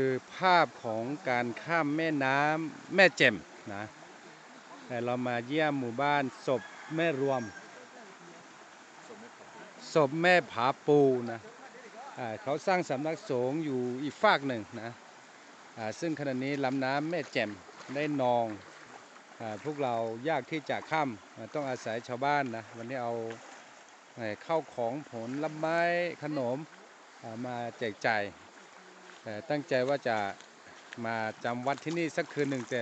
คือภาพของการข้ามแม่น้ำแม่แจ่มนะแต่เรามาเยี่ยมหมู่บ้านศพแม่รวมศพแม่ผาปูนะเขาสร้างสำนักสงฆ์อยู่อีกฝากหนึ่งนะซึ่งขณะนี้ลำน้ำแม่แจ่มได้นองอพวกเรายากที่จะข้ามต้องอาศัยชาวบ้านนะวันนี้เอาเข้าวของผลลไม้ขนมมาแจกจ่าย ตั้งใจว่าจะมาจำวัดที่นี่สักคืนหนึ่งแต่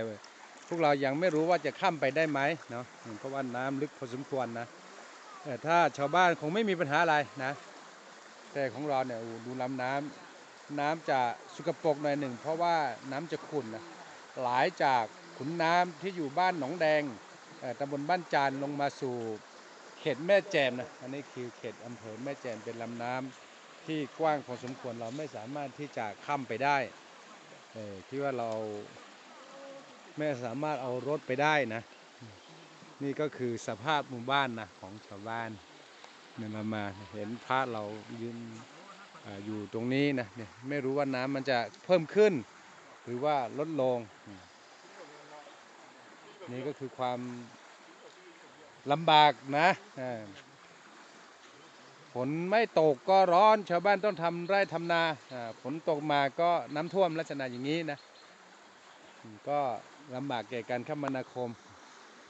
พวกเรายังไม่รู้ว่าจะข้ามไปได้ไหมเนาะเพราะว่าน้ำลึกพอสมควรนะแต่ถ้าชาวบ้านคงไม่มีปัญหาอะไรนะ แต่ของเราเนี่ยดูลำน้ำน้ำจะสกปรกหน่อยหนึ่ง เพราะว่าน้ำจะขุ่นนะไหลายจากขุนน้ำที่อยู่บ้านหนองแดงเอ่ตำบลบ้านจานลงมาสู่เขตแม่แจ่มนะอันนี้คือเขตอำเภอแม่แจ่มเป็นลำน้ำ ที่กว้างพอสมควรเราไม่สามารถที่จะข้ามไปได้ที่ว่าเราไม่สามารถเอารถไปได้นะ นี่ก็คือสภาพหมู่บ้านนะของชาวบ้านเนี่ยเรามาเห็นพระเรายืนออยู่ตรงนี้นะเนี่ยไม่รู้ว่าน้ำมันจะเพิ่มขึ้น หรือว่าลดลง นี่ก็คือความลำบากนะ ฝนไม่ตกก็ร้อนชาวบ้านต้องทำไร่ทำนาอ่าฝนตกมาก็น้ำท่วมลักษณะอย่างนี้นะก็ลำบากแก่การคมนาคม